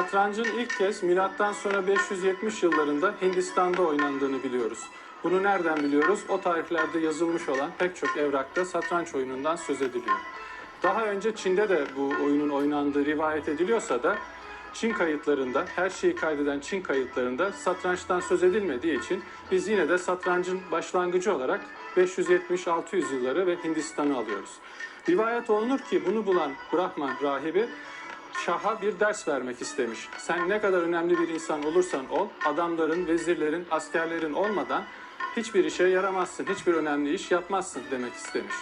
Satrancın ilk kez milattan sonra 570 yıllarında Hindistan'da oynandığını biliyoruz. Bunu nereden biliyoruz? O tarihlerde yazılmış olan pek çok evrakta satranç oyunundan söz ediliyor. Daha önce Çin'de de bu oyunun oynandığı rivayet ediliyorsa da Çin kayıtlarında, her şeyi kaydeden Çin kayıtlarında satrançtan söz edilmediği için biz yine de satrancın başlangıcı olarak 570-600 yılları ve Hindistan'ı alıyoruz. Rivayet olunur ki bunu bulan Brahman rahibi Şah'a bir ders vermek istemiş. Sen ne kadar önemli bir insan olursan ol, adamların, vezirlerin, askerlerin olmadan hiçbir işe yaramazsın, hiçbir önemli iş yapmazsın demek istemiş.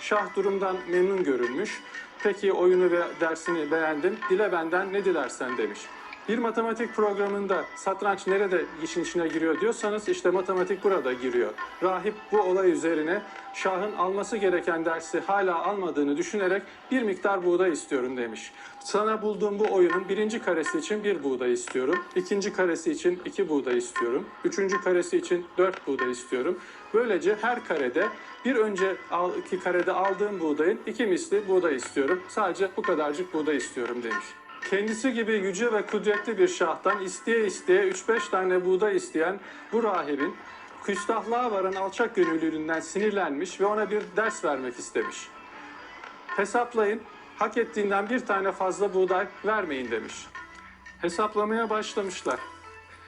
Şah durumdan memnun görülmüş. Peki oyunu ve dersini beğendim, dile benden ne dilersen demiş. Bir matematik programında satranç nerede işin içine giriyor diyorsanız işte matematik burada giriyor. Rahip bu olay üzerine Şah'ın alması gereken dersi hala almadığını düşünerek bir miktar buğday istiyorum demiş. Sana bulduğum bu oyunun birinci karesi için bir buğday istiyorum. ikinci karesi için iki buğday istiyorum. Üçüncü karesi için dört buğday istiyorum. Böylece her karede bir önceki karede aldığım buğdayın iki misli buğday istiyorum. Sadece bu kadarcık buğday istiyorum demiş. Kendisi gibi yüce ve kudretli bir şahtan isteye isteye 3-5 tane buğday isteyen bu rahibin küstahlığa varan alçak gönüllülüğünden sinirlenmiş ve ona bir ders vermek istemiş. Hesaplayın, hak ettiğinden bir tane fazla buğday vermeyin demiş. Hesaplamaya başlamışlar.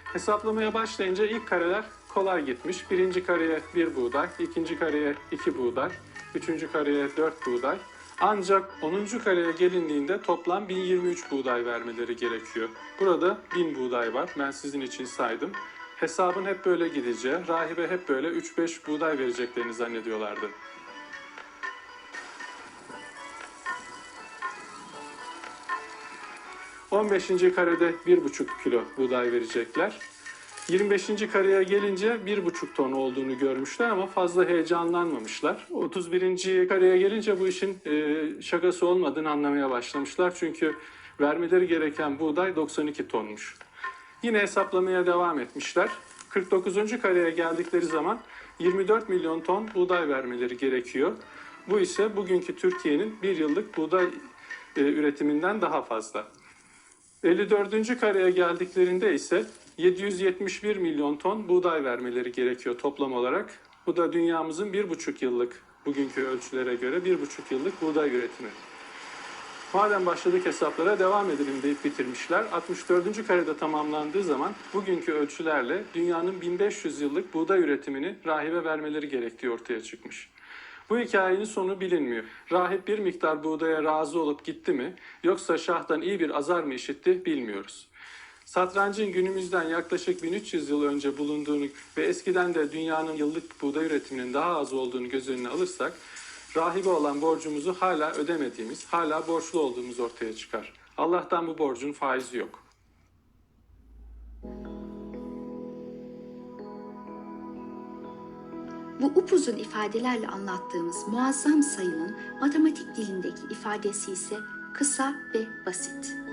Hesaplamaya başlayınca ilk kareler kolay gitmiş. Birinci kareye bir buğday, ikinci kareye iki buğday, üçüncü kareye dört buğday. Ancak 10. kareye gelindiğinde toplam 1023 buğday vermeleri gerekiyor. Burada 1000 buğday var. Ben sizin için saydım. Hesabın hep böyle gideceği, rahibe hep böyle 3-5 buğday vereceklerini zannediyorlardı. ...15. karede 1,5 kilo buğday verecekler. 25. kareye gelince 1,5 ton olduğunu görmüşler ama fazla heyecanlanmamışlar. 31. kareye gelince bu işin e, şakası olmadığını anlamaya başlamışlar. Çünkü vermeleri gereken buğday 92 tonmuş. Yine hesaplamaya devam etmişler. 49. kareye geldikleri zaman 24 milyon ton buğday vermeleri gerekiyor. Bu ise bugünkü Türkiye'nin bir yıllık buğday e, üretiminden daha fazla. 54. kareye geldiklerinde ise 771 milyon ton buğday vermeleri gerekiyor toplam olarak. Bu da dünyamızın 1,5 yıllık bugünkü ölçülere göre 1,5 yıllık buğday üretimi. Madem başladık hesaplara devam edelim deyip bitirmişler. 64. karede tamamlandığı zaman bugünkü ölçülerle dünyanın 1500 yıllık buğday üretimini rahibe vermeleri gerektiği ortaya çıkmış. Bu hikayenin sonu bilinmiyor. Rahip bir miktar buğdaya razı olup gitti mi yoksa şahtan iyi bir azar mı işitti bilmiyoruz. Satrancın günümüzden yaklaşık 1300 yıl önce bulunduğunu ve eskiden de dünyanın yıllık buğday üretiminin daha az olduğunu göz önüne alırsak, rahibe olan borcumuzu hala ödemediğimiz, hala borçlu olduğumuz ortaya çıkar. Allah'tan bu borcun faizi yok. Bu upuzun ifadelerle anlattığımız muazzam sayının matematik dilindeki ifadesi ise kısa ve basit.